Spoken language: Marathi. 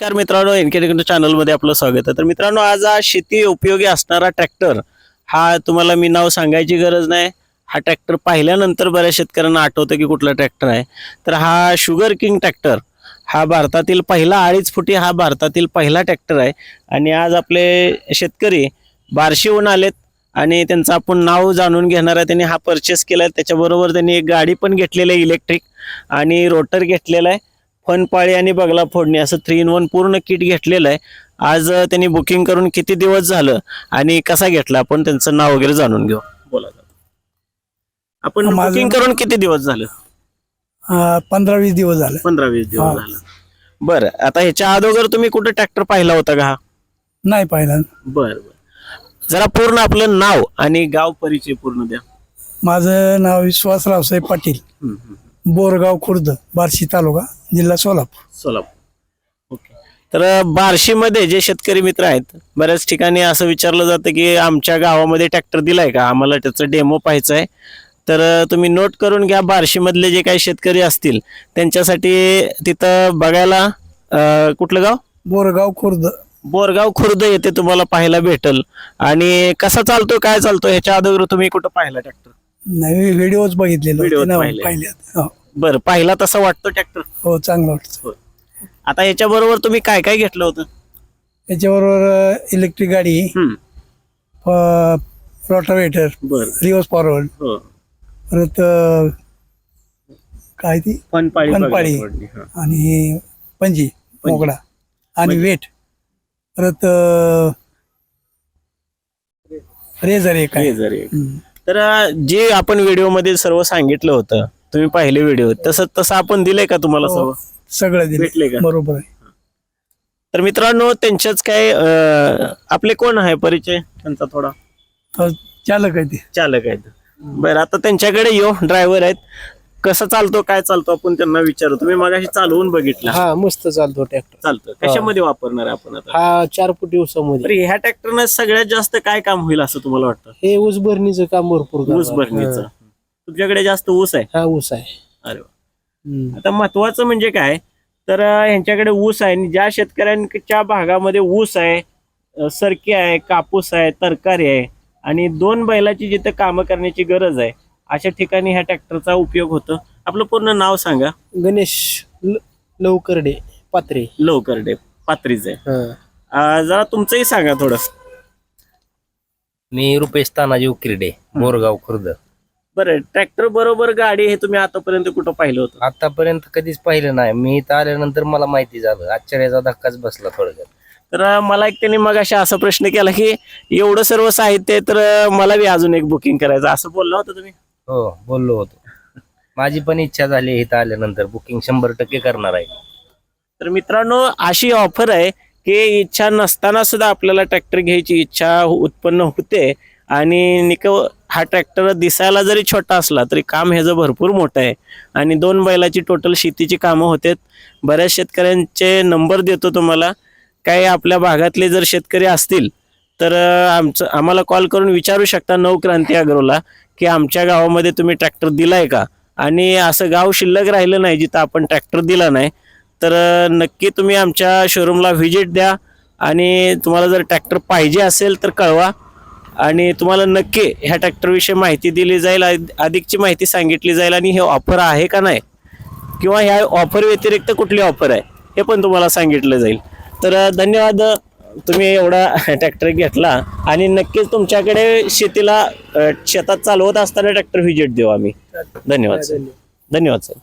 नमस्कार मित्रांनो एनके चॅनलमध्ये आपलं स्वागत आहे. तर मित्रांनो आज हा शेती उपयोगी असणारा ट्रॅक्टर हा तुम्हाला मी नाव सांगायची गरज नाही. हा ट्रॅक्टर पाहिल्यानंतर बऱ्याच शेतकऱ्यांना आठवतं की कुठला ट्रॅक्टर आहे. तर हा शुगर किंग ट्रॅक्टर हा भारतातील पहिला अडीच फुटी हा भारतातील पहिला ट्रॅक्टर आहे. आणि आज आपले शेतकरी बार्शीहून आलेत आणि त्यांचं आपण नाव जाणून घेणार आहे. त्यांनी हा परचेस केला आहे त्याच्याबरोबर त्यांनी एक गाडी पण घेतलेली आहे इलेक्ट्रिक आणि रोटर घेतलेला आहे. फनपाळी आणि बगला फोडणी असं थ्री इन वन पूर्ण किट घेतलेलं आहे. आज त्यांनी बुकिंग करून किती दिवस झालं आणि कसा घेतला? आपण त्यांचं नाव वगैरे जाणून घेऊ. बोला. आपण बुकिंग करून किती दिवस झालं? पंधरा वीस दिवस झाले. पंधरा वीस दिवस. झालं. बरं आता ह्याच्या अगोदर तुम्ही कुठे ट्रॅक्टर पाहिला होता का? हा नाही पाहिला. बर बर. जरा पूर्ण आपलं नाव आणि गाव परिचय पूर्ण द्या. माझं नाव विश्वास रावसाहेब पाटील. बोरगाव खुर्द बार्शी तालुका जिल्हा सोलापूर. सोलापूर. ओके. तर बार्शीमध्ये जे शेतकरी मित्र आहेत बऱ्याच ठिकाणी असं विचारलं जातं की आमच्या गावामध्ये ट्रॅक्टर दिलाय का? आम्हाला त्याचं डेमो पाहायचं आहे. तर तुम्ही नोट करून घ्या बार्शीमधले जे काही शेतकरी असतील त्यांच्यासाठी तिथं बघायला कुठलं गाव? बोरगाव खुर्द. बोरगाव खुर्द येथे तुम्हाला पाहायला भेटल. आणि कसा चालतो काय चालतो ह्याच्या अगोदर तुम्ही कुठं पाहिला ट्रॅक्टर? नाही व्हिडिओज बघितलेले Videos होते ना, पाहिले. हो. बरं पाहिला तसं वाटतं ट्रॅक्टर हो चांगलं वाटतं आता याच्याबरोबर तुम्ही काय काय घेतलं होतं त्याच्याबरोबर इलेक्ट्रिक गाडी हम्म, रोटावेटर बरं रिवर्स फॉरवर्ड हो परत अं, काय ती फनपाळी फनपाळी. बघायला पडली, हा. आणि पंजी मोगडा आणि पंजी. वेट परत रेझर एक आहे हे जरी. हम्म. तर अं, जे आपण व्हिडिओमध्ये सर्व सांगितलं होतं तुम्ही पाहिले व्हिडिओ तसं तसं आपण दिलंय का तुम्हाला हो. सर्व? सगळं भेटले दिले का? बरोबर आहे. तर मित्रांनो त्यांच्याच काय अं, आपले कोण आहे? परिचय त्यांचा थोडा. तर चालक आहे ते. चालक आहेत. बरं आता त्यांच्याकडे येऊ ड्रायव्हर आहेत. कसं चालतो काय चालतो आपण त्यांना विचारू तुम्ही मगाशी चालवून बघितला. हा मस्त चालतो ट्रॅक्टर चालतं. कशामध्ये वापरणार आहे आपण आता? हा चार फुटी ऊसामध्ये तर ह्या ट्रॅक्टरनं सगळ्यात जास्त काय काम होईल असं तुम्हाला वाटतं? हे ऊस भरणीचं काम भरपूर. ऊस भरणीचं. तुमच्याकडे जास्त ऊस आहे? हा ऊस आहे. अरे वा. हम्म. आता महत्वाचं म्हणजे काय? तर अं, ह्यांच्याकडे ऊस आहे आणि ज्या शेतकऱ्यांच्या भागामध्ये ऊस आहे अं, सरकी आहे कापूस आहे तरकारी आहे आणि दोन बैलाची जिथे कामं करण्याची गरज आहे अशा ठिकाणी ह्या ट्रॅक्टरचा उपयोग होतो. आपलं पूर्ण नाव सांगा. गणेश ल- लवकरडे पात्रे. लवकर डे पात्रीच. आहे हा. जरा तुमचंही सांगा थोडं. मी रुपेश तानाजी उकिरडे बोरगाव खुर्द. बरं ट्रॅक्टर बरोबर गाडी हे तुम्ही आतापर्यंत कुठं पाहिलं होतं? आतापर्यंत कधीच पाहिलं नाही. मी इथं आल्यानंतर मला माहिती झालं. आश्चर्याचा धक्काच बसला थोडक्यात. तर अं, मला एक त्यांनी मग अशा असा प्रश्न केला की एवढं सर्व साहित्य आहे, तर अं, मला बी अजून एक बुकिंग करायचं असं बोलला होता तुम्ही? हो बोललो होतो. माझी पण इच्छा झाली इथं आल्यानंतर बुकिंग शंभर टक्के करणार आहे. तर मित्रांनो अशी ऑफर आहे की इच्छा नसताना सुद्धा आपल्याला ट्रॅक्टर घ्यायची इच्छा उत्पन्न होते आणि निक हा ट्रॅक्टर दिसायला जरी छोटा असला तरी काम ह्याचं भरपूर मोठं आहे. आणि दोन बैलाची टोटल शेतीची कामं होतात. बऱ्याच शेतकऱ्यांचे नंबर देतो तुम्हाला. काही आपल्या भागातले जर शेतकरी असतील तर आमचं आम्हाला कॉल करून विचारू शकता नऊ क्रांती अग्रोला की आमच्या गावामध्ये तुम्ही ट्रॅक्टर दिलाय का? आणि असं गाव शिल्लक राहिलं नाही जिथं आपण ट्रॅक्टर दिला नाही तर नक्की तुम्ही आमच्या शोरूमला व्हिजिट द्या. आणि तुम्हाला जर ट्रॅक्टर पाहिजे असेल तर कळवा. आणि तुम्हाला नक्की ह्या ट्रॅक्टरविषयी माहिती दिली जाईल अधिकची माहिती सांगितली जाईल आणि हे ऑफर आहे का नाही? किंवा ह्या ऑफर व्यतिरिक्त कुठली ऑफर आहे? हे पण तुम्हाला सांगितलं जाईल. तर धन्यवाद. तुम्ही एवढा ट्रॅक्टर घेतला आणि नक्कीच तुमच्याकडे शेतीला शेतात चालवत असताना ट्रॅक्टर व्हिजिट देऊ आम्ही. धन्यवाद सर. धन्यवाद सर.